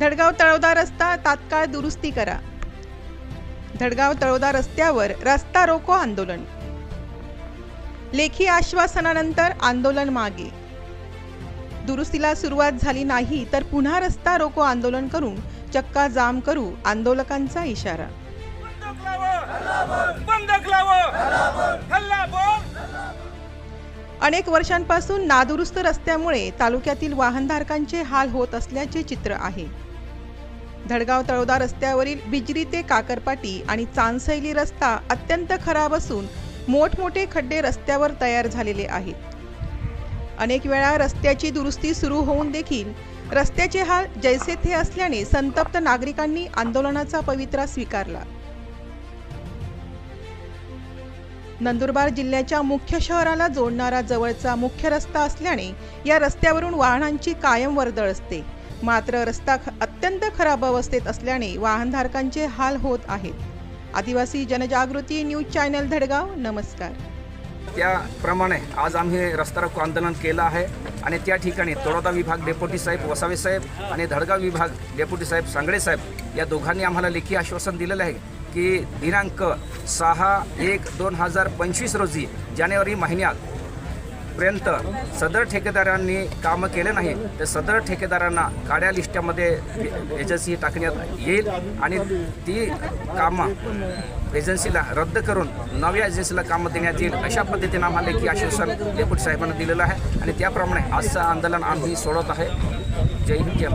धडगाव तळोदा रस्ता तात्काळ दुरुस्ती करा. धडगाव तळोदा रस्त्यावर रस्ता रोको आंदोलन. लेखी आश्वासनानंतर आंदोलन मागे. दुरुस्तीला सुरुवात झाली नाही तर पुन्हा रस्ता रोको आंदोलन करून चक्का जाम करू आंदोलकांचा इशारा. लावं हल्ला बोल अनेक वर्षांपासून नादुरुस्त रस्त्यामुळे तालुक्यातील वाहनधारकांचे हाल होत असल्याचे चित्र आहे. धडगाव तळोदा रस्त्यावरील बिजरी ते काकरपाटी आणि चांदसैली रस्ता अत्यंत खराब असून मोठमोठे खड्डे रस्त्यावर तयार झालेले आहेत. अनेक वेळा रस्त्याची दुरुस्ती सुरू होऊन देखील रस्त्याचे हाल जैसे थे असल्याने संतप्त नागरिकांनी आंदोलनाचा पवित्रा स्वीकारला. नंदुरबार जिल्ह्याच्या मुख्य शहराला जोडणारा जवळचा मुख्य रस्ता असल्याने या रस्त्यावरून वाहनांची कायम वर्दळ असते. मात्र रस्ता ख- अत्यंत खराब अवस्थेत असल्याने वाहनधारकांचे हाल होत आहेत. आदिवासी जनजागृती न्यूज चॅनल धडगाव नमस्कार. त्याप्रमाणे आज आम्ही रस्ता रोको आंदोलन केलं आहे. आणि त्या ठिकाणी तळोदा विभाग डेप्युटी साहेब वसावे साहेब आणि धडगाव विभाग डेप्युटी साहेब सांगळे साहेब या दोघांनी आम्हाला लेखी आश्वासन दिलेलं आहे की दिनांक सहा एक दोन हजार पंचवीस रोजी जानेवारी महिन्यात पर्यंत सदर ठेकेदारांनी कामं केले नाही तर सदर ठेकेदारांना काड्या लिस्टामध्ये एजन्सी टाकण्यात येईल आणि ती कामं एजन्सीला रद्द करून नव्या एजन्सीला कामं देण्यात येईल अशा पद्धतीनं आम्हाला की आश्वासन डेप्युटी साहेबांना दिलेलं आहे. आणि त्याप्रमाणे आजचं आंदोलन आम्ही सोडत आहे. जय हिंद जय